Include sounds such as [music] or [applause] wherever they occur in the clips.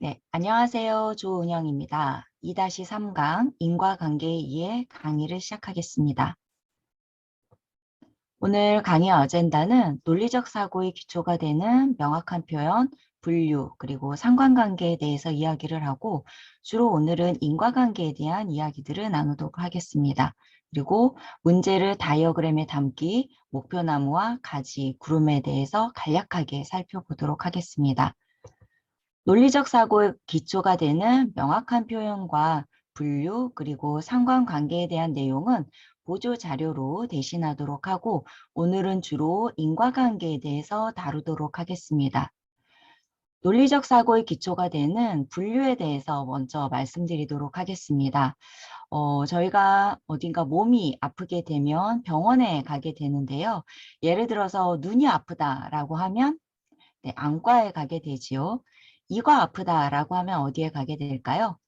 네, 안녕하세요. 조은영입니다. 2-3강 인과관계에 의해 강의를 시작하겠습니다. 오늘 강의 어젠다는 논리적 사고의 기초가 되는 명확한 표현, 분류, 그리고 상관관계에 대해서 이야기를 하고 주로 오늘은 인과관계에 대한 이야기들을 나누도록 하겠습니다. 그리고 문제를 다이어그램에 담기, 목표나무와 가지, 구름에 대해서 간략하게 살펴보도록 하겠습니다. 논리적 사고의 기초가 되는 명확한 표현과 분류 그리고 상관관계에 대한 내용은 보조 자료로 대신하도록 하고 오늘은 주로 인과관계에 대해서 다루도록 하겠습니다. 논리적 사고의 기초가 되는 분류에 대해서 먼저 말씀드리도록 하겠습니다. 어, 저희가 어딘가 몸이 아프게 되면 병원에 가게 되는데요. 예를 들어서 눈이 아프다라고 하면 네, 안과에 가게 되지요. 이가 아프다라고 하면 어디에 가게 될까요?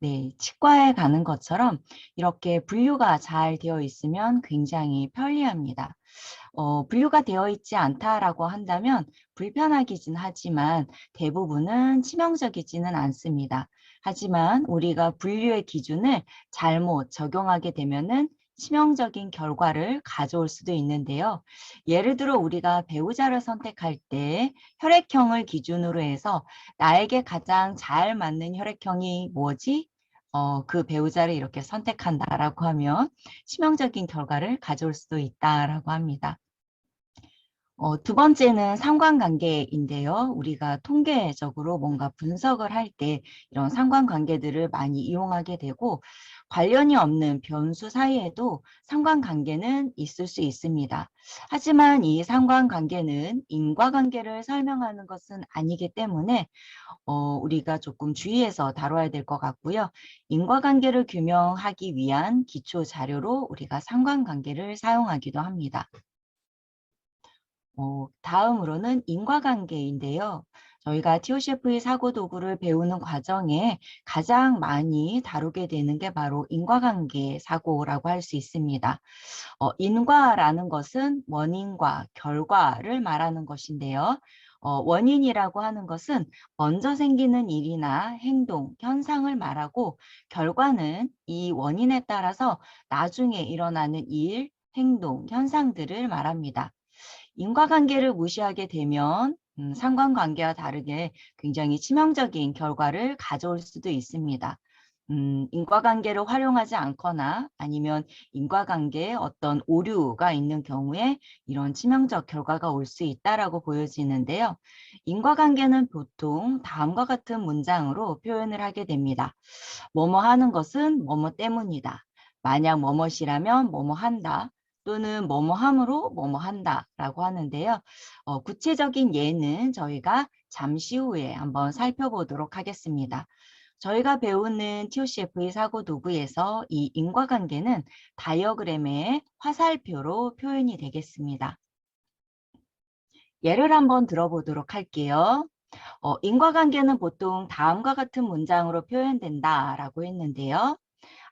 네, 치과에 가는 것처럼 이렇게 분류가 잘 되어 있으면 굉장히 편리합니다. 어, 분류가 되어 있지 않다라고 한다면 불편하기는 하지만 대부분은 치명적이지는 않습니다. 하지만 우리가 분류의 기준을 잘못 적용하게 되면은 치명적인 결과를 가져올 수도 있는데요. 예를 들어 우리가 배우자를 선택할 때 혈액형을 기준으로 해서 나에게 가장 잘 맞는 혈액형이 뭐지? 어, 그 배우자를 이렇게 선택한다라고 하면 치명적인 결과를 가져올 수도 있다라고 합니다. 어, 두 번째는 상관관계인데요. 우리가 통계적으로 뭔가 분석을 할 때 이런 상관관계들을 많이 이용하게 되고 관련이 없는 변수 사이에도 상관관계는 있을 수 있습니다. 하지만 이 상관관계는 인과관계를 설명하는 것은 아니기 때문에 어, 우리가 조금 주의해서 다뤄야 될 것 같고요. 인과관계를 규명하기 위한 기초 자료로 우리가 상관관계를 사용하기도 합니다. 어, 다음으로는 인과관계인데요. 저희가 TOCF의 사고 도구를 배우는 과정에 가장 많이 다루게 되는 게 바로 인과관계 사고라고 할 수 있습니다. 어, 인과라는 것은 원인과 결과를 말하는 것인데요. 어, 원인이라고 하는 것은 먼저 생기는 일이나 행동, 현상을 말하고 결과는 이 원인에 따라서 나중에 일어나는 일, 행동, 현상들을 말합니다. 인과관계를 무시하게 되면 음, 상관관계와 다르게 굉장히 치명적인 결과를 가져올 수도 있습니다. 음, 인과관계를 활용하지 않거나 아니면 인과관계에 어떤 오류가 있는 경우에 이런 치명적 결과가 올 수 있다라고 보여지는데요. 인과관계는 보통 다음과 같은 문장으로 표현을 하게 됩니다. 뭐뭐 하는 것은 뭐뭐 때문이다. 만약 뭐뭐이라면 뭐뭐 한다. 또는 뭐뭐 함으로 뭐뭐 한다라고 하는데요. 어, 구체적인 예는 저희가 잠시 후에 한번 살펴보도록 하겠습니다. 저희가 배우는 TOCF의 사고 도구에서 이 인과관계는 다이어그램의 화살표로 표현이 되겠습니다. 예를 한번 들어보도록 할게요. 어, 인과관계는 보통 다음과 같은 문장으로 표현된다라고 했는데요.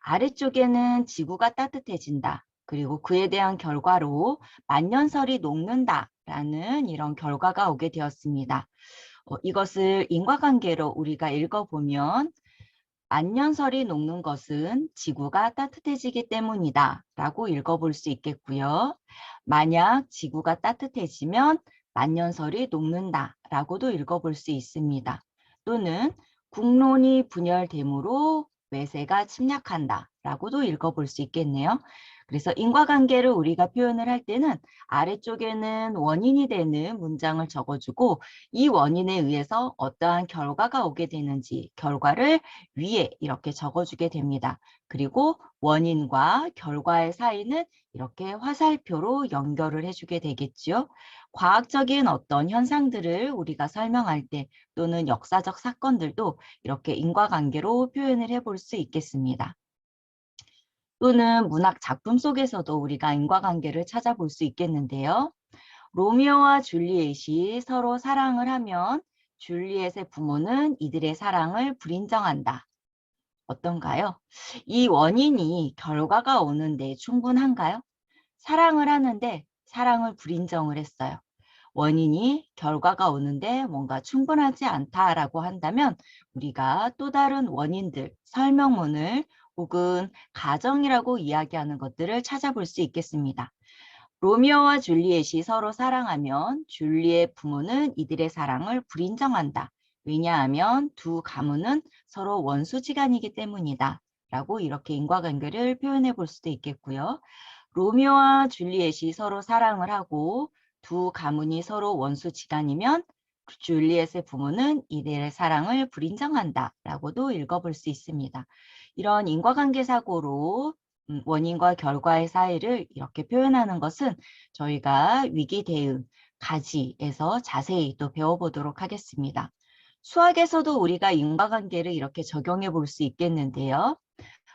아래쪽에는 지구가 따뜻해진다. 그리고 그에 대한 결과로 만년설이 녹는다라는 이런 결과가 오게 되었습니다. 어, 이것을 인과관계로 우리가 읽어보면 만년설이 녹는 것은 지구가 따뜻해지기 때문이다 라고 읽어볼 수 있겠고요. 만약 지구가 따뜻해지면 만년설이 녹는다 라고도 읽어볼 수 있습니다. 또는 국론이 분열되므로 외세가 침략한다 라고도 읽어볼 수 있겠네요. 그래서 인과관계를 우리가 표현을 할 때는 아래쪽에는 원인이 되는 문장을 적어주고 이 원인에 의해서 어떠한 결과가 오게 되는지 결과를 위에 이렇게 적어주게 됩니다. 그리고 원인과 결과의 사이는 이렇게 화살표로 연결을 해주게 되겠죠. 과학적인 어떤 현상들을 우리가 설명할 때 또는 역사적 사건들도 이렇게 인과관계로 표현을 해볼 수 있겠습니다. 또는 문학 작품 속에서도 우리가 인과관계를 찾아볼 수 있겠는데요. 로미오와 줄리엣이 서로 사랑을 하면 줄리엣의 부모는 이들의 사랑을 불인정한다. 어떤가요? 이 원인이 결과가 오는데 충분한가요? 사랑을 하는데 사랑을 불인정을 했어요. 원인이 결과가 오는데 뭔가 충분하지 않다라고 한다면 우리가 또 다른 원인들, 설명문을 혹은 가정이라고 이야기하는 것들을 찾아볼 수 있겠습니다. 로미오와 줄리엣이 서로 사랑하면 줄리의 부모는 이들의 사랑을 불인정한다. 왜냐하면 두 가문은 서로 원수지간이기 때문이다. 라고 이렇게 인과관계를 표현해 볼 수도 있겠고요. 로미오와 줄리엣이 서로 사랑을 하고 두 가문이 서로 원수지간이면 줄리엣의 부모는 이들의 사랑을 불인정한다 라고도 읽어볼 수 있습니다. 이런 인과관계 사고로 음, 원인과 결과의 사이를 이렇게 표현하는 것은 저희가 위기 대응 가지에서 자세히 또 배워보도록 하겠습니다. 수학에서도 우리가 인과관계를 이렇게 적용해 볼 수 있겠는데요.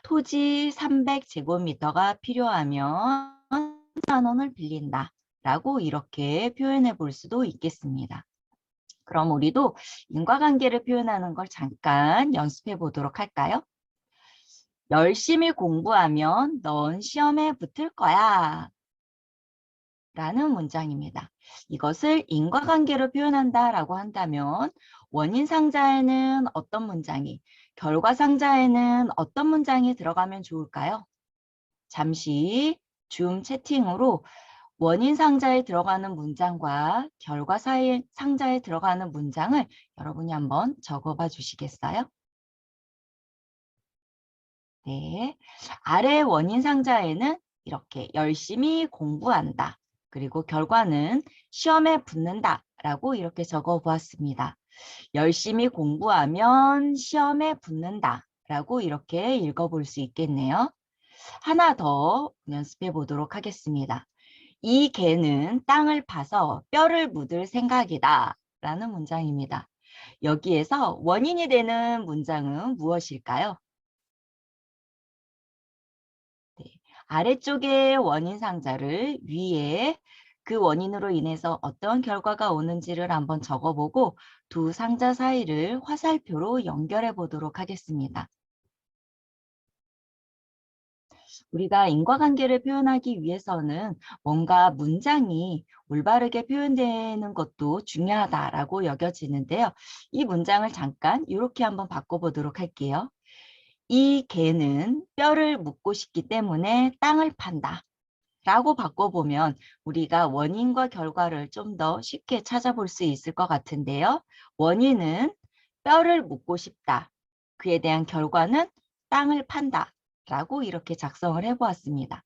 토지 300제곱미터가 필요하면 만 원을 빌린다 라고 이렇게 표현해 볼 수도 있겠습니다. 그럼 우리도 인과관계를 표현하는 걸 잠깐 연습해 보도록 할까요? 열심히 공부하면 넌 시험에 붙을 거야. 라는 문장입니다. 이것을 인과관계로 표현한다 라고 한다면 원인 상자에는 어떤 문장이, 결과 상자에는 어떤 문장이 들어가면 좋을까요? 잠시 줌 채팅으로 원인 상자에 들어가는 문장과 결과 사이 상자에 들어가는 문장을 여러분이 한번 적어봐 주시겠어요? 네. 아래 원인 상자에는 이렇게 열심히 공부한다. 그리고 결과는 시험에 붙는다. 라고 이렇게 적어 보았습니다. 열심히 공부하면 시험에 붙는다. 라고 이렇게 읽어볼 수 있겠네요. 하나 더 연습해 보도록 하겠습니다. 이 개는 땅을 파서 뼈를 묻을 생각이다. 라는 문장입니다. 여기에서 원인이 되는 문장은 무엇일까요? 아래쪽에 원인 상자를 위에 그 원인으로 인해서 어떤 결과가 오는지를 한번 적어보고 두 상자 사이를 화살표로 연결해 보도록 하겠습니다. 우리가 인과관계를 표현하기 위해서는 뭔가 문장이 올바르게 표현되는 것도 중요하다라고 여겨지는데요. 이 문장을 잠깐 이렇게 한번 바꿔보도록 할게요. 이 개는 뼈를 묻고 싶기 때문에 땅을 판다. 라고 바꿔보면 우리가 원인과 결과를 좀 더 쉽게 찾아볼 수 있을 것 같은데요. 원인은 뼈를 묻고 싶다. 그에 대한 결과는 땅을 판다. 라고 이렇게 작성을 해보았습니다.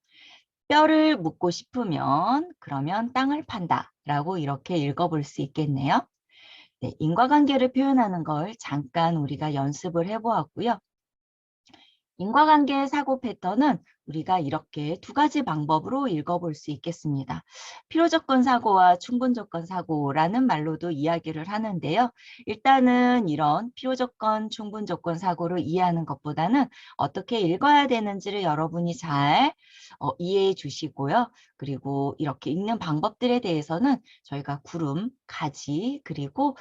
뼈를 묻고 싶으면 그러면 땅을 판다. 라고 이렇게 읽어볼 수 있겠네요. 네, 인과관계를 표현하는 걸 잠깐 우리가 연습을 해보았고요. 인과관계 사고 패턴은 우리가 이렇게 두 가지 방법으로 읽어볼 수 있겠습니다. 필요조건 사고와 충분조건 사고라는 말로도 이야기를 하는데요. 일단은 이런 필요조건, 충분조건 사고를 이해하는 것보다는 어떻게 읽어야 되는지를 여러분이 잘 어, 이해해 주시고요. 그리고 이렇게 읽는 방법들에 대해서는 저희가 구름, 가지, 그리고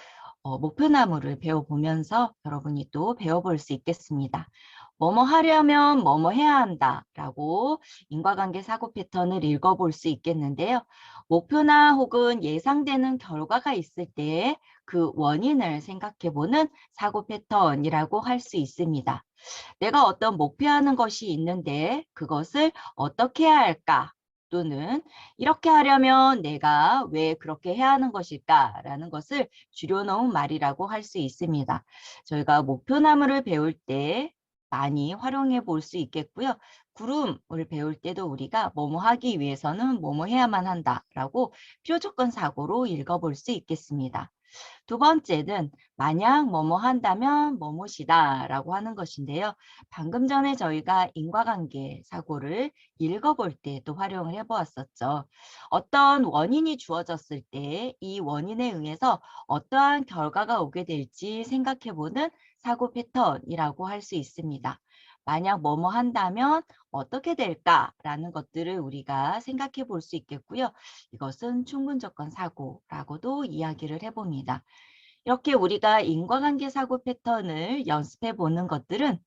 어, 목표나무를 배워보면서 여러분이 또 배워볼 수 있겠습니다. 뭐뭐 하려면 뭐뭐 해야 한다 라고 인과관계 사고 패턴을 읽어볼 수 있겠는데요. 목표나 혹은 예상되는 결과가 있을 때 그 원인을 생각해보는 사고 패턴이라고 할 수 있습니다. 내가 어떤 목표하는 것이 있는데 그것을 어떻게 해야 할까? 또는 이렇게 하려면 내가 왜 그렇게 해야 하는 것일까라는 것을 줄여놓은 말이라고 할 수 있습니다. 저희가 목표나무를 배울 때 많이 활용해 볼 수 있겠고요. 구름을 배울 때도 우리가 뭐뭐 하기 위해서는 뭐뭐 해야만 한다라고 필요조건 사고로 읽어볼 수 있겠습니다. 두 번째는 만약 뭐뭐 한다면 뭐뭐시다 라고 하는 것인데요. 방금 전에 저희가 인과관계 사고를 읽어볼 때 또 활용을 해보았었죠. 어떤 원인이 주어졌을 때 이 원인에 의해서 어떠한 결과가 오게 될지 생각해보는 사고 패턴이라고 할 수 있습니다. 만약 뭐뭐 한다면 어떻게 될까라는 것들을 우리가 생각해 볼 수 있겠고요. 이것은 충분조건 사고라고도 이야기를 해봅니다. 이렇게 우리가 인과관계 사고 패턴을 연습해 보는 것들은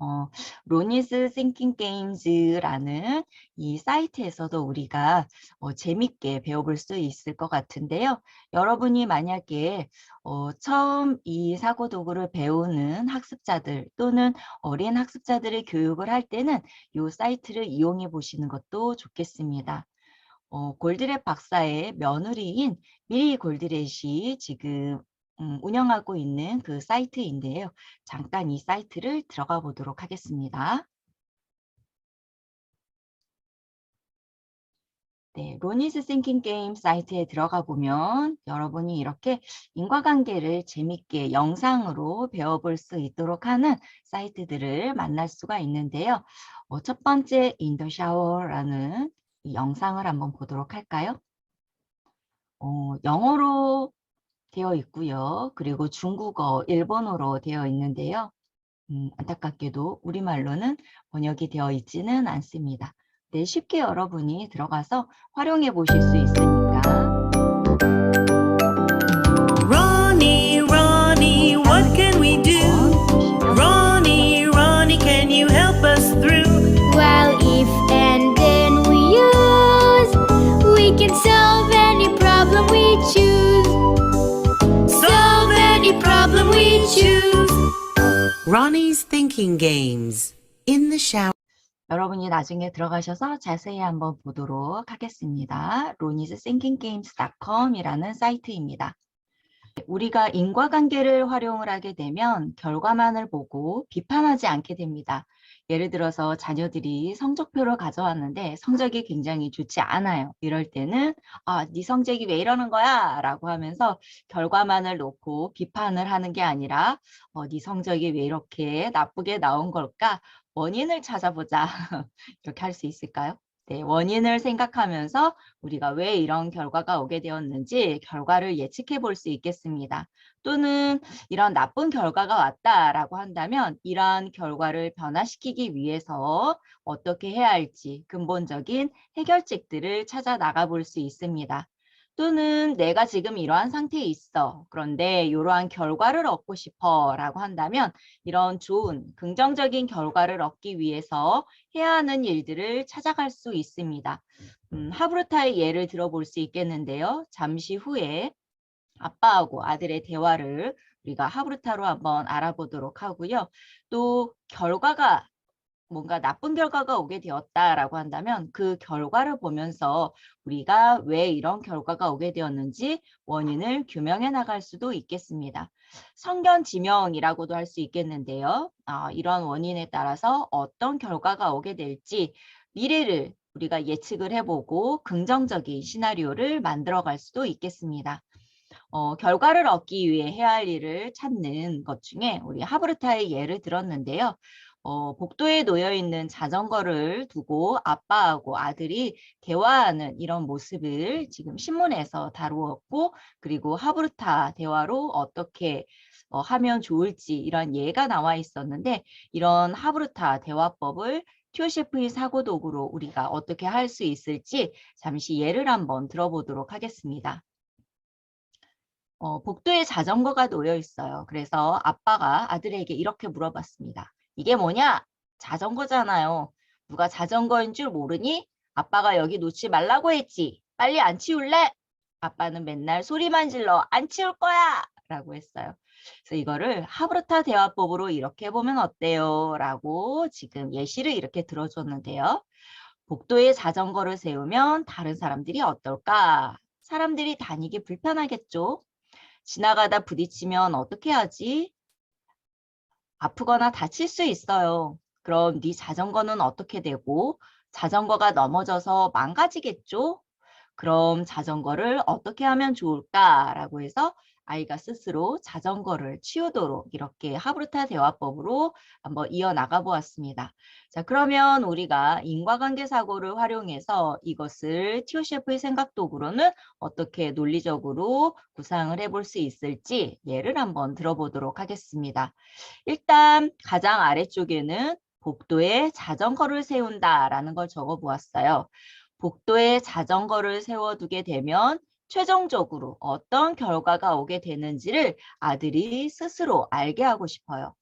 어, 로니스 싱킹 게임즈라는 이 사이트에서도 우리가 어, 재밌게 배워볼 수 있을 것 같은데요. 여러분이 만약에 어, 처음 이 사고 도구를 배우는 학습자들 또는 어린 학습자들의 교육을 할 때는 이 사이트를 이용해 보시는 것도 좋겠습니다. 어, 골드렛 박사의 며느리인 미리 골드렛이 지금 음, 운영하고 있는 그 사이트인데요. 잠깐 이 사이트를 들어가 보도록 하겠습니다. 네, 로니스 싱킹 게임 사이트에 들어가 보면 여러분이 이렇게 인과관계를 재밌게 영상으로 배워볼 수 있도록 하는 사이트들을 만날 수가 있는데요. 어, 첫 번째 인더 샤워라는 이 영상을 한번 보도록 할까요? 어, 영어로 되어 있고요. 그리고 중국어, 일본어로 되어 있는데요. 음, 안타깝게도 우리말로는 번역이 되어 있지는 않습니다. 네, 쉽게 여러분이 들어가서 활용해 보실 수 있으니까 Ronnie's Thinking Games. In the shower. 여러분이 나중에 들어가셔서 자세히 한번 보도록 하겠습니다. ronisthinkinggames.com이라는 사이트입니다. 우리가 인과관계를 활용을 하게 되면 결과만을 보고 비판하지 않게 됩니다. 예를 들어서 자녀들이 성적표를 가져왔는데 성적이 굉장히 좋지 않아요. 이럴 때는 아, 네 성적이 왜 이러는 거야? 라고 하면서 결과만을 놓고 비판을 하는 게 아니라 어, 네 성적이 왜 이렇게 나쁘게 나온 걸까? 원인을 찾아보자. [laughs] 이렇게 할 수 있을까요? 네, 원인을 생각하면서 우리가 왜 이런 결과가 오게 되었는지 결과를 예측해 볼 수 있겠습니다. 또는 이런 나쁜 결과가 왔다라고 한다면 이러한 결과를 변화시키기 위해서 어떻게 해야 할지 근본적인 해결책들을 찾아 나가 볼 수 있습니다. 또는 내가 지금 이러한 상태에 있어. 그런데 이러한 결과를 얻고 싶어 라고 한다면 이런 좋은 긍정적인 결과를 얻기 위해서 해야 하는 일들을 찾아갈 수 있습니다. 음, 하브르타의 예를 들어볼 수 있겠는데요. 잠시 후에 아빠하고 아들의 대화를 우리가 하브르타로 한번 알아보도록 하고요. 또 결과가 뭔가 나쁜 결과가 오게 되었다라고 한다면 그 결과를 보면서 우리가 왜 이런 결과가 오게 되었는지 원인을 규명해 나갈 수도 있겠습니다. 성견 지명이라고도 할 수 있겠는데요. 아, 이런 원인에 따라서 어떤 결과가 오게 될지 미래를 우리가 예측을 해보고 긍정적인 시나리오를 만들어갈 수도 있겠습니다. 어, 결과를 얻기 위해 해야 할 일을 찾는 것 중에 우리 하브르타의 예를 들었는데요. 어, 복도에 놓여 있는 자전거를 두고 아빠하고 아들이 대화하는 이런 모습을 지금 신문에서 다루었고 그리고 하브르타 대화로 어떻게 어, 하면 좋을지 이런 예가 나와 있었는데 이런 하브르타 대화법을 튜셰프의 사고 도구로 우리가 어떻게 할 수 있을지 잠시 예를 한번 들어보도록 하겠습니다. 어, 복도에 자전거가 놓여 있어요. 그래서 아빠가 아들에게 이렇게 물어봤습니다. 이게 뭐냐? 자전거잖아요. 누가 자전거인 줄 모르니? 아빠가 여기 놓지 말라고 했지. 빨리 안 치울래? 아빠는 맨날 소리만 질러 안 치울 거야! 라고 했어요. 그래서 이거를 하브르타 대화법으로 이렇게 보면 어때요? 라고 지금 예시를 이렇게 들어줬는데요. 복도에 자전거를 세우면 다른 사람들이 어떨까? 사람들이 다니기 불편하겠죠? 지나가다 부딪히면 어떻게 하지? 아프거나 다칠 수 있어요. 그럼 네 자전거는 어떻게 되고 자전거가 넘어져서 망가지겠죠? 그럼 자전거를 어떻게 하면 좋을까라고 해서 아이가 스스로 자전거를 치우도록 이렇게 하브르타 대화법으로 한번 이어나가 보았습니다. 자, 그러면 우리가 인과관계 사고를 활용해서 이것을 티오 셰프의 생각 도구로는 어떻게 논리적으로 구상을 해볼 수 있을지 예를 한번 들어보도록 하겠습니다. 일단 가장 아래쪽에는 복도에 자전거를 세운다라는 걸 적어 보았어요. 복도에 자전거를 세워두게 되면 최종적으로 어떤 결과가 오게 되는지를 아들이 스스로 알게 하고 싶어요.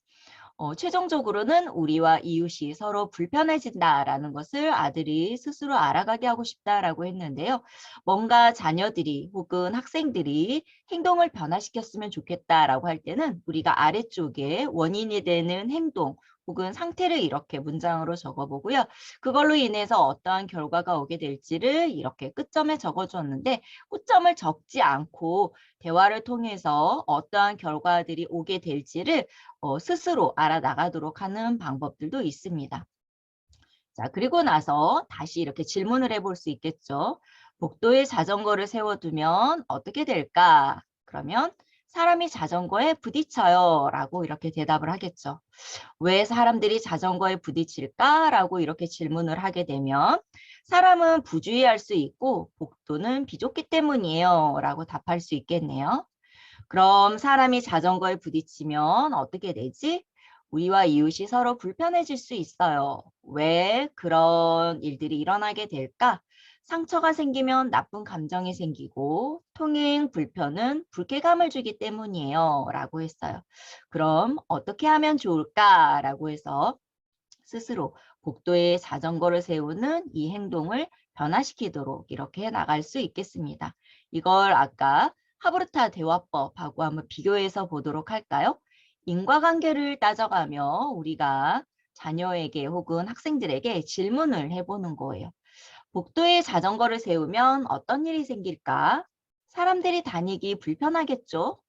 어, 최종적으로는 우리와 이웃이 서로 불편해진다라는 것을 아들이 스스로 알아가게 하고 싶다라고 했는데요. 뭔가 자녀들이 혹은 학생들이 행동을 변화시켰으면 좋겠다라고 할 때는 우리가 아래쪽에 원인이 되는 행동 혹은 상태를 이렇게 문장으로 적어보고요. 그걸로 인해서 어떠한 결과가 오게 될지를 이렇게 끝점에 적어주었는데 끝점을 적지 않고 대화를 통해서 어떠한 결과들이 오게 될지를 어, 스스로 알아나가도록 하는 방법들도 있습니다. 자, 그리고 나서 다시 이렇게 질문을 해볼 수 있겠죠. 복도에 자전거를 세워두면 어떻게 될까? 그러면 사람이 자전거에 부딪혀요 라고 이렇게 대답을 하겠죠. 왜 사람들이 자전거에 부딪힐까? 라고 이렇게 질문을 하게 되면 사람은 부주의할 수 있고 복도는 비좁기 때문이에요 라고 답할 수 있겠네요. 그럼 사람이 자전거에 부딪히면 어떻게 되지? 우리와 이웃이 서로 불편해질 수 있어요. 왜 그런 일들이 일어나게 될까? 상처가 생기면 나쁜 감정이 생기고 통행 불편은 불쾌감을 주기 때문이에요. 라고 했어요. 그럼 어떻게 하면 좋을까? 라고 해서 스스로 복도에 자전거를 세우는 이 행동을 변화시키도록 이렇게 해 나갈 수 있겠습니다. 이걸 아까 하브르타 대화법하고 한번 비교해서 보도록 할까요? 인과관계를 따져가며 우리가 자녀에게 혹은 학생들에게 질문을 해보는 거예요. 복도에 자전거를 세우면 어떤 일이 생길까? 사람들이 다니기 불편하겠죠?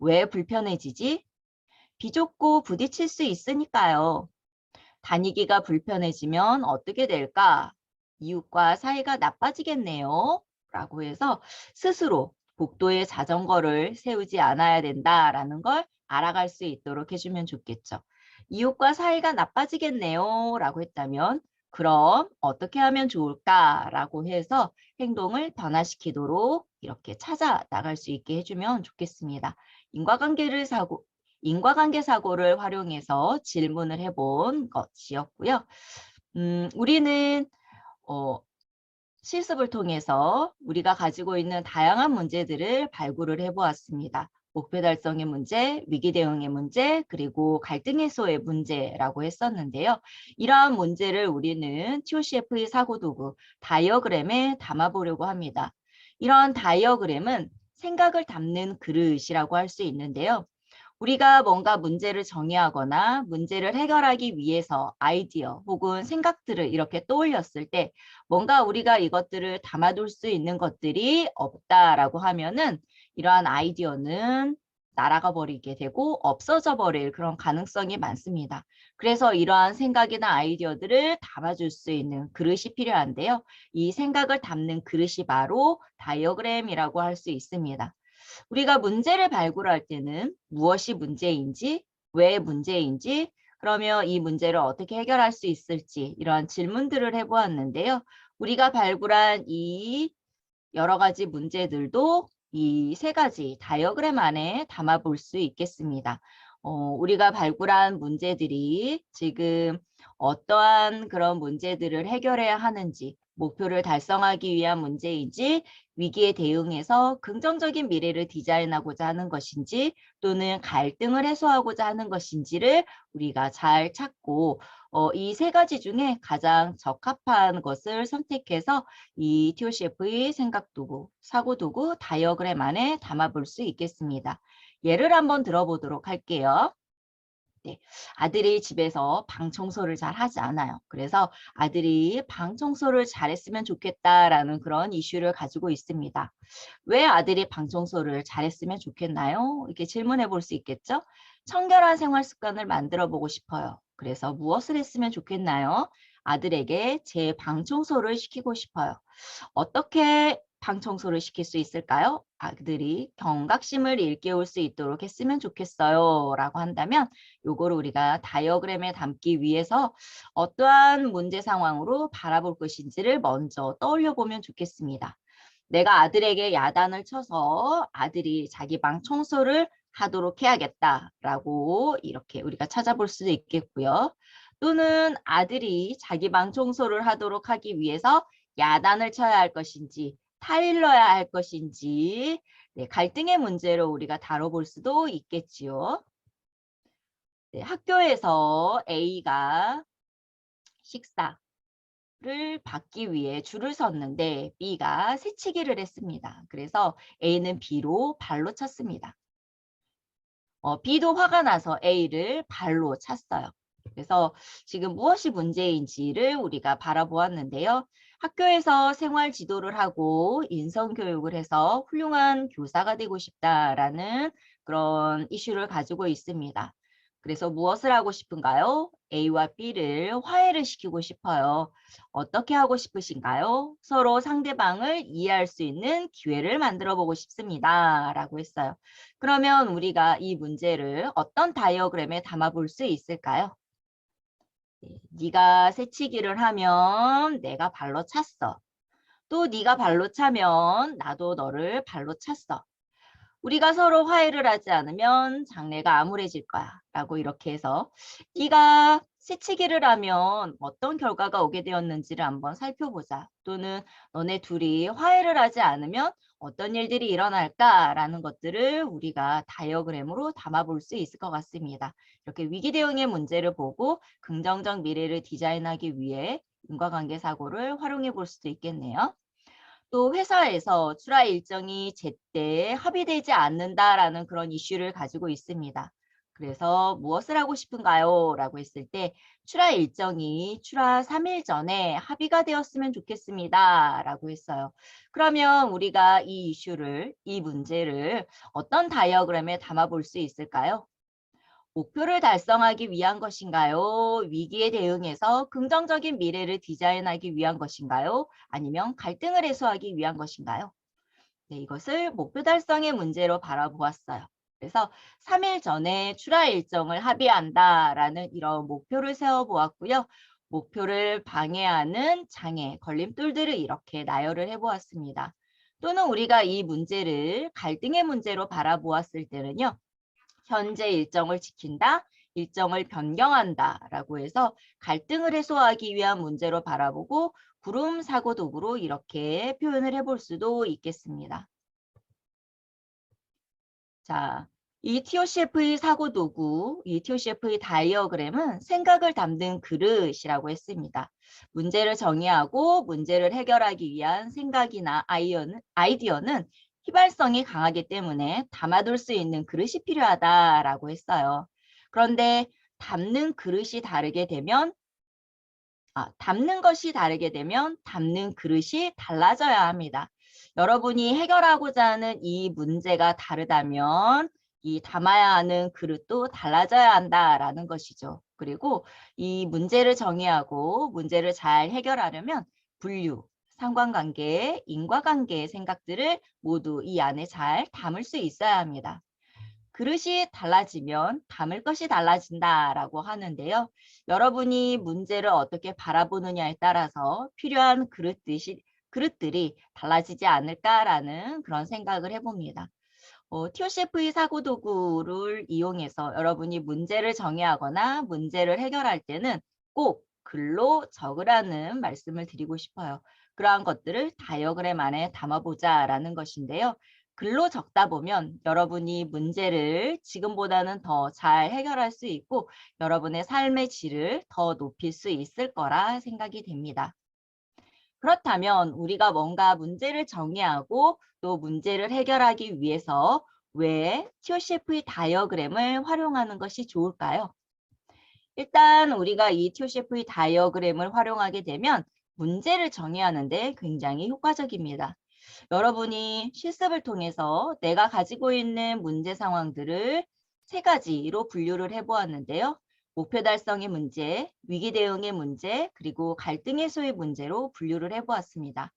왜 불편해지지? 비좁고 부딪힐 수 있으니까요. 다니기가 불편해지면 어떻게 될까? 이웃과 사이가 나빠지겠네요. 라고 해서 스스로 복도에 자전거를 세우지 않아야 된다라는 걸 알아갈 수 있도록 해주면 좋겠죠. 이웃과 사이가 나빠지겠네요. 라고 했다면 그럼 어떻게 하면 좋을까라고 해서 행동을 변화시키도록 이렇게 찾아 나갈 수 있게 해주면 좋겠습니다. 인과관계를 사고 인과관계 사고를 활용해서 질문을 해본 것이었고요. 음, 우리는 어, 실습을 통해서 우리가 가지고 있는 다양한 문제들을 발굴을 해보았습니다. 목표 달성의 문제, 위기 대응의 문제, 그리고 갈등 해소의 문제라고 했었는데요. 이러한 문제를 우리는 TOCF의 사고 도구 다이어그램에 담아보려고 합니다. 이러한 다이어그램은 생각을 담는 그릇이라고 할 수 있는데요. 우리가 뭔가 문제를 정의하거나 문제를 해결하기 위해서 아이디어 혹은 생각들을 이렇게 떠올렸을 때 뭔가 우리가 이것들을 담아둘 수 있는 것들이 없다라고 하면은 이러한 아이디어는 날아가 버리게 되고 없어져 버릴 그런 가능성이 많습니다. 그래서 이러한 생각이나 아이디어들을 담아줄 수 있는 그릇이 필요한데요. 이 생각을 담는 그릇이 바로 다이어그램이라고 할 수 있습니다. 우리가 문제를 발굴할 때는 무엇이 문제인지, 왜 문제인지, 그러면 이 문제를 어떻게 해결할 수 있을지 이러한 질문들을 해보았는데요. 우리가 발굴한 이 여러 가지 문제들도 이 세 가지 다이어그램 안에 담아 볼 수 있겠습니다. 어, 우리가 발굴한 문제들이 지금 어떠한 그런 문제들을 해결해야 하는지 목표를 달성하기 위한 문제인지 위기에 대응해서 긍정적인 미래를 디자인하고자 하는 것인지 또는 갈등을 해소하고자 하는 것인지를 우리가 잘 찾고 어, 이 세 가지 중에 가장 적합한 것을 선택해서 이 TOCF의 생각도구, 사고도구, 다이어그램 안에 담아볼 수 있겠습니다. 예를 한번 들어보도록 할게요. 네, 아들이 집에서 방 청소를 잘 하지 않아요. 그래서 아들이 방 청소를 잘했으면 좋겠다라는 그런 이슈를 가지고 있습니다. 왜 아들이 방 청소를 잘했으면 좋겠나요? 이렇게 질문해 볼 수 있겠죠? 청결한 생활 습관을 만들어 보고 싶어요. 그래서 무엇을 했으면 좋겠나요? 아들에게 제 방 청소를 시키고 싶어요. 어떻게 방 청소를 시킬 수 있을까요? 아들이 경각심을 일깨울 수 있도록 했으면 좋겠어요. 라고 한다면 요거를 우리가 다이어그램에 담기 위해서 어떠한 문제 상황으로 바라볼 것인지를 먼저 떠올려 보면 좋겠습니다. 내가 아들에게 야단을 쳐서 아들이 자기 방 청소를 하도록 해야겠다라고 이렇게 우리가 찾아볼 수도 있겠고요. 또는 아들이 자기 방 청소를 하도록 하기 위해서 야단을 쳐야 할 것인지 타일러야 할 것인지 네, 갈등의 문제로 우리가 다뤄볼 수도 있겠지요. 네, 학교에서 A가 식사를 받기 위해 줄을 섰는데 B가 새치기를 했습니다. 그래서 A는 B로 발로 찼습니다. 어, B도 화가 나서 A를 발로 찼어요. 그래서 지금 무엇이 문제인지를 우리가 바라보았는데요. 학교에서 생활 지도를 하고 인성 교육을 해서 훌륭한 교사가 되고 싶다라는 그런 이슈를 가지고 있습니다. 그래서 무엇을 하고 싶은가요? A와 B를 화해를 시키고 싶어요. 어떻게 하고 싶으신가요? 서로 상대방을 이해할 수 있는 기회를 만들어 보고 싶습니다. 라고 했어요. 그러면 우리가 이 문제를 어떤 다이어그램에 담아 볼 수 있을까요? 네, 네가 새치기를 하면 내가 발로 찼어. 또 네가 발로 차면 나도 너를 발로 찼어. 우리가 서로 화해를 하지 않으면 장래가 암울해질 거야. 라고 이렇게 해서 네가 새치기를 하면 어떤 결과가 오게 되었는지를 한번 살펴보자. 또는 너네 둘이 화해를 하지 않으면 어떤 일들이 일어날까라는 것들을 우리가 다이어그램으로 담아볼 수 있을 것 같습니다. 이렇게 위기 대응의 문제를 보고 긍정적 미래를 디자인하기 위해 인과관계 사고를 활용해 볼 수도 있겠네요. 또 회사에서 출하 일정이 제때 합의되지 않는다라는 그런 이슈를 가지고 있습니다. 그래서 무엇을 하고 싶은가요? 라고 했을 때 출하 일정이 출하 3일 전에 합의가 되었으면 좋겠습니다. 라고 했어요. 그러면 우리가 이 이슈를, 이 문제를 어떤 다이어그램에 담아 볼 수 있을까요? 목표를 달성하기 위한 것인가요? 위기에 대응해서 긍정적인 미래를 디자인하기 위한 것인가요? 아니면 갈등을 해소하기 위한 것인가요? 네, 이것을 목표 달성의 문제로 바라보았어요. 그래서 3일 전에 출하 일정을 합의한다라는 이런 목표를 세워보았고요. 목표를 방해하는 장애, 걸림돌들을 이렇게 나열을 해보았습니다. 또는 우리가 이 문제를 갈등의 문제로 바라보았을 때는요. 현재 일정을 지킨다, 일정을 변경한다 라고 해서 갈등을 해소하기 위한 문제로 바라보고 구름 사고 도구로 이렇게 표현을 해볼 수도 있겠습니다. 자, 이 TOCF의 사고 도구, 이 TOCF의 다이어그램은 생각을 담는 그릇이라고 했습니다. 문제를 정의하고 문제를 해결하기 위한 생각이나 아이디어는 휘발성이 강하기 때문에 담아둘 수 있는 그릇이 필요하다라고 했어요. 그런데 담는 그릇이 다르게 되면 아, 담는 것이 다르게 되면 담는 그릇이 달라져야 합니다. 여러분이 해결하고자 하는 이 문제가 다르다면 이 담아야 하는 그릇도 달라져야 한다라는 것이죠. 그리고 이 문제를 정의하고 문제를 잘 해결하려면 분류, 상관관계, 인과관계의 생각들을 모두 이 안에 잘 담을 수 있어야 합니다. 그릇이 달라지면 담을 것이 달라진다라고 하는데요. 여러분이 문제를 어떻게 바라보느냐에 따라서 필요한 그릇들이, 그릇들이 달라지지 않을까라는 그런 생각을 해봅니다. 어, TOCF의 사고 도구를 이용해서 여러분이 문제를 정의하거나 문제를 해결할 때는 꼭 글로 적으라는 말씀을 드리고 싶어요. 그러한 것들을 다이어그램 안에 담아보자 라는 것인데요. 글로 적다 보면 여러분이 문제를 지금보다는 더 잘 해결할 수 있고 여러분의 삶의 질을 더 높일 수 있을 거라 생각이 됩니다. 그렇다면 우리가 뭔가 문제를 정의하고 또 문제를 해결하기 위해서 왜 TOCF의 다이어그램을 활용하는 것이 좋을까요? 일단 우리가 이 TOCF의 다이어그램을 활용하게 되면 문제를 정의하는데 굉장히 효과적입니다. 여러분이 실습을 통해서 내가 가지고 있는 문제 상황들을 세 가지로 분류를 해보았는데요. 목표 달성의 문제, 위기 대응의 문제, 그리고 갈등 해소의 문제로 분류를 해보았습니다.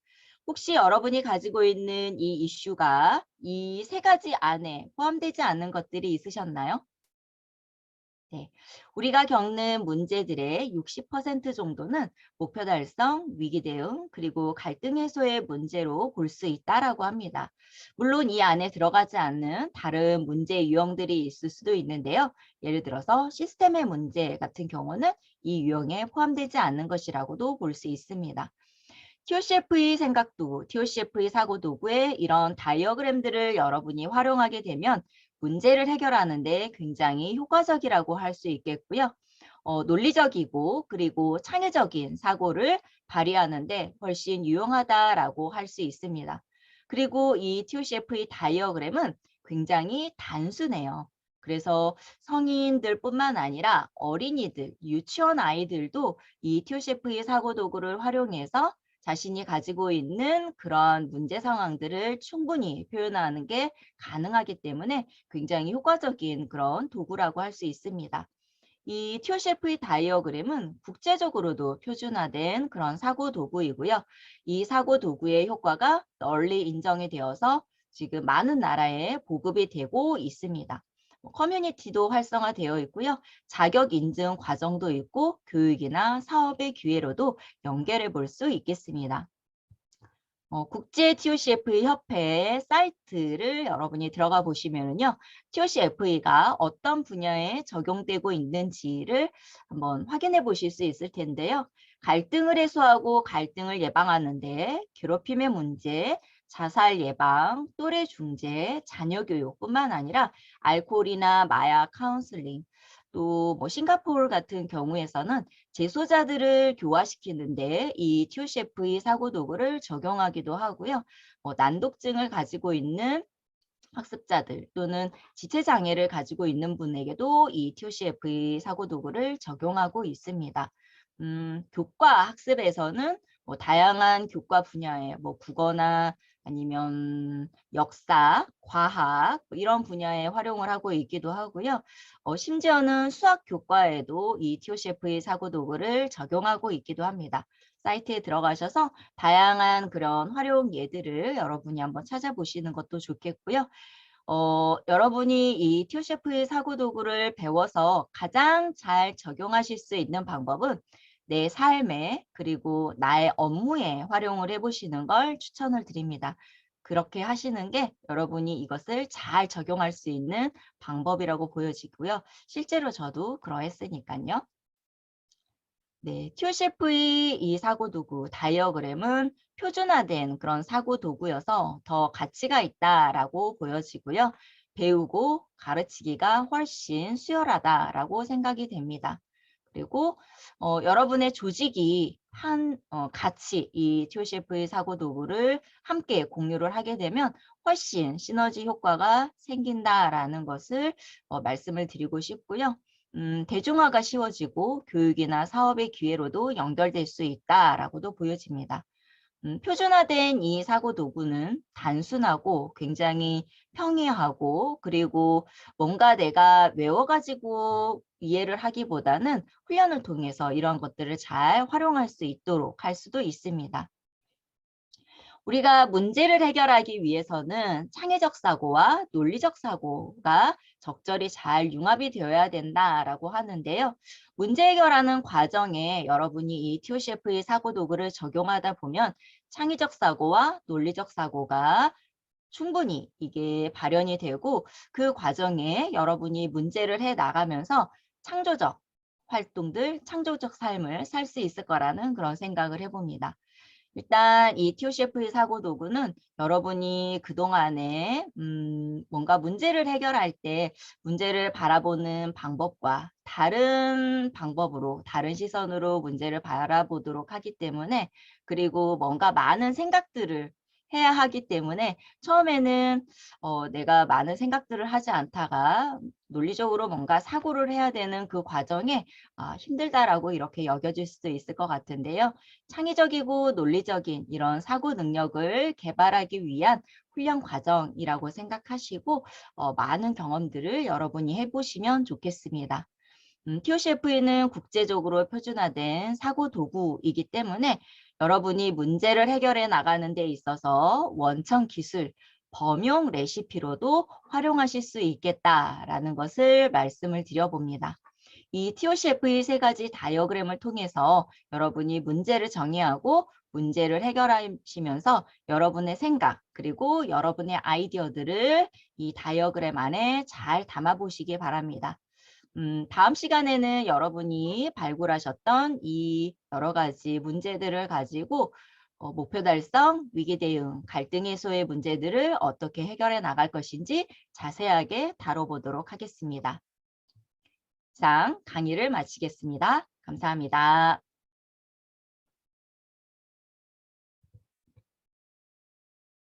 혹시 여러분이 가지고 있는 이 이슈가 이 세 가지 안에 포함되지 않는 것들이 있으셨나요? 네, 우리가 겪는 문제들의 60% 정도는 목표 달성, 위기 대응, 그리고 갈등 해소의 문제로 볼 수 있다라고 합니다. 물론 이 안에 들어가지 않는 다른 문제 유형들이 있을 수도 있는데요. 예를 들어서 시스템의 문제 같은 경우는 이 유형에 포함되지 않는 것이라고도 볼 수 있습니다. TOCF의 생각도구, TOCF의 사고 도구에 이런 다이어그램들을 여러분이 활용하게 되면 문제를 해결하는데 굉장히 효과적이라고 할 수 있겠고요. 어, 논리적이고 그리고 창의적인 사고를 발휘하는데 훨씬 유용하다라고 할 수 있습니다. 그리고 이 TOCF의 다이어그램은 굉장히 단순해요. 그래서 성인들 뿐만 아니라 어린이들, 유치원 아이들도 이 TOCF의 사고 도구를 활용해서 자신이 가지고 있는 그런 문제 상황들을 충분히 표현하는 게 가능하기 때문에 굉장히 효과적인 그런 도구라고 할 수 있습니다. 이 TOCF의 다이어그램은 국제적으로도 표준화된 그런 사고 도구이고요. 이 사고 도구의 효과가 널리 인정이 되어서 지금 많은 나라에 보급이 되고 있습니다. 뭐 커뮤니티도 활성화되어 있고요. 자격 인증 과정도 있고 교육이나 사업의 기회로도 연결해 볼수 있겠습니다. 어, 국제 TOCF 협회 사이트를 여러분이 들어가 보시면요. TOCF가 어떤 분야에 적용되고 있는지를 한번 확인해 보실 수 있을 텐데요. 갈등을 해소하고 갈등을 예방하는데 괴롭힘의 문제, 자살 예방, 또래 중재, 자녀 교육뿐만 아니라 알코올이나 마약 카운슬링, 또 뭐 싱가포르 같은 경우에서는 재소자들을 교화시키는데 이 TOCF의 사고 도구를 적용하기도 하고요. 뭐 난독증을 가지고 있는 학습자들 또는 지체 장애를 가지고 있는 분에게도 이 TOCF의 사고 도구를 적용하고 있습니다. 음, 교과 학습에서는 뭐 다양한 교과 분야에 뭐 국어나 아니면 역사, 과학 뭐 이런 분야에 활용을 하고 있기도 하고요. 어, 심지어는 수학 교과에도 이 TOCF의 사고 도구를 적용하고 있기도 합니다. 사이트에 들어가셔서 다양한 그런 활용 예들을 여러분이 한번 찾아보시는 것도 좋겠고요. 어, 여러분이 이 TOCF의 사고 도구를 배워서 가장 잘 적용하실 수 있는 방법은 내 삶에 그리고 나의 업무에 활용을 해보시는 걸 추천을 드립니다. 그렇게 하시는 게 여러분이 이것을 잘 적용할 수 있는 방법이라고 보여지고요. 실제로 저도 그러했으니까요. 네, TOCF의 이 사고 도구 다이어그램은 표준화된 그런 사고 도구여서 더 가치가 있다라고 보여지고요. 배우고 가르치기가 훨씬 수월하다라고 생각이 됩니다. 그리고 어, 여러분의 조직이 한 어, 같이 이 TOCF의 사고 도구를 함께 공유를 하게 되면 훨씬 시너지 효과가 생긴다라는 것을 어, 말씀을 드리고 싶고요. 음, 대중화가 쉬워지고 교육이나 사업의 기회로도 연결될 수 있다라고도 보여집니다. 음, 표준화된 이 사고 도구는 단순하고 굉장히 평이하고 그리고 뭔가 내가 외워가지고 이해를 하기보다는 훈련을 통해서 이런 것들을 잘 활용할 수 있도록 할 수도 있습니다. 우리가 문제를 해결하기 위해서는 창의적 사고와 논리적 사고가 적절히 잘 융합이 되어야 된다라고 하는데요. 문제 해결하는 과정에 여러분이 이 TOCF의 사고 도구를 적용하다 보면 창의적 사고와 논리적 사고가 충분히 이게 발현이 되고 그 과정에 여러분이 문제를 해 나가면서 창조적 활동들, 창조적 삶을 살 수 있을 거라는 그런 생각을 해봅니다. 일단 이 TOCF의 사고 도구는 여러분이 그동안에 음, 뭔가 문제를 해결할 때 문제를 바라보는 방법과 다른 방법으로 다른 시선으로 문제를 바라보도록 하기 때문에 그리고 뭔가 많은 생각들을 해야 하기 때문에 처음에는 어, 내가 많은 생각들을 하지 않다가 논리적으로 뭔가 사고를 해야 되는 그 과정에 아, 힘들다라고 이렇게 여겨질 수도 있을 것 같은데요. 창의적이고 논리적인 이런 사고 능력을 개발하기 위한 훈련 과정이라고 생각하시고 어, 많은 경험들을 여러분이 해보시면 좋겠습니다. 음, TOCF는 국제적으로 표준화된 사고 도구이기 때문에 여러분이 문제를 해결해 나가는 데 있어서 원천 기술, 범용 레시피로도 활용하실 수 있겠다라는 것을 말씀을 드려봅니다. 이 TOCF의 세 가지 다이어그램을 통해서 여러분이 문제를 정의하고 문제를 해결하시면서 여러분의 생각 그리고 여러분의 아이디어들을 이 다이어그램 안에 잘 담아보시기 바랍니다. 음, 다음 시간에는 여러분이 발굴하셨던 이 여러 가지 문제들을 가지고 어, 목표 달성, 위기 대응, 갈등 해소의 문제들을 어떻게 해결해 나갈 것인지 자세하게 다뤄보도록 하겠습니다. 이상 강의를 마치겠습니다. 감사합니다.